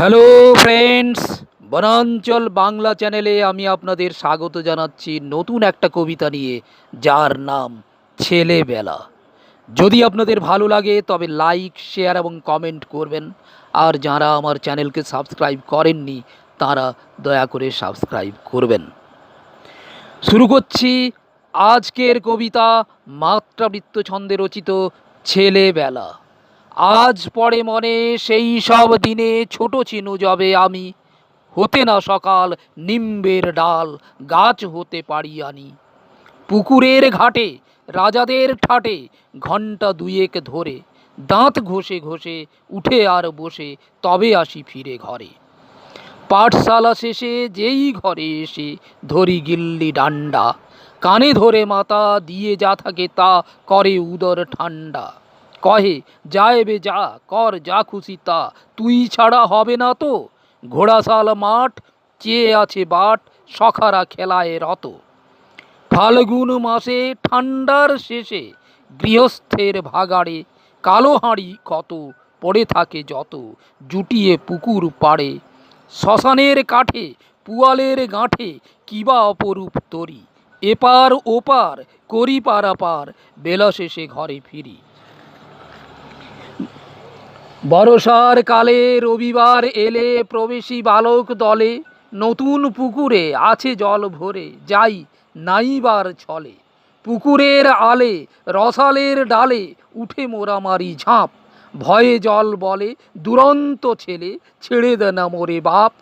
Hello friends বনাঞ্চল বাংলা চ্যানেলে আমি আপনাদের স্বাগত জানাচ্ছি নতুন একটা কবিতা নিয়ে, যার নাম ছেলেবেলা। যদি আপনাদের ভালো লাগে, তবে লাইক শেয়ার এবং কমেন্ট করবেন। আর যারা আমার চ্যানেলকে সাবস্ক্রাইব করেননি, তারা দয়া করে সাবস্ক্রাইব করবেন। শুরু করছি আজকের কবিতা, মাত্রাবৃত্ত ছন্দে রচিত ছেলেবেলা। আজ পড়ে মনে সেই সব দিনে ছোট চিনু যাবে আমি। হতে না সকাল নিম্বের ডাল, গাছ হতে পারি আনি। পুকুরের ঘাটে, রাজাদের ঠাটে ঘণ্টা দুয়েক ধরে, দাঁত ঘষে ঘষে উঠে আর বসে, তবে আসি ফিরে ঘরে। পাঠশালা শেষে যেই ঘরে এসে ধরি গিল্লি ডান্ডা, কানে ধরে মাতা দিয়ে যা থাকে তা করে উদর ঠান্ডা। কহে যায় বে যা, কর যা খুশি তা, তুই ছাড়া হবে না তো। ঘোড়াশাল মাঠ, চেয়ে আছে বাট, সখারা খেলায় রত। ফাল্গুন মাসে ঠান্ডার শেষে, গৃহস্থের ভাগাড়ে, কালো হাঁড়ি কত পড়ে থাকে যত, জুটিয়ে পুকুর পাড়ে। শ্মশানের কাঠে, পুয়ালের গাঁঠে, কিবা অপরূপ তরি। এপার ওপার, করি পারাপার, বেলা শেষে ঘরে ফিরি। বরসার কালে রবিবার এলে প্রবেশী বালক দলে, নতুন পুকুরে আছে জল ভরে, যাই নাইবার ছলে। পুকুরের আলে রসালের ডালে উঠে মোরামারি ঝাঁপ। ভয়ে জল বলে, দুরন্ত ছেলে, ছেড়ে দেনা মোরে বাপ।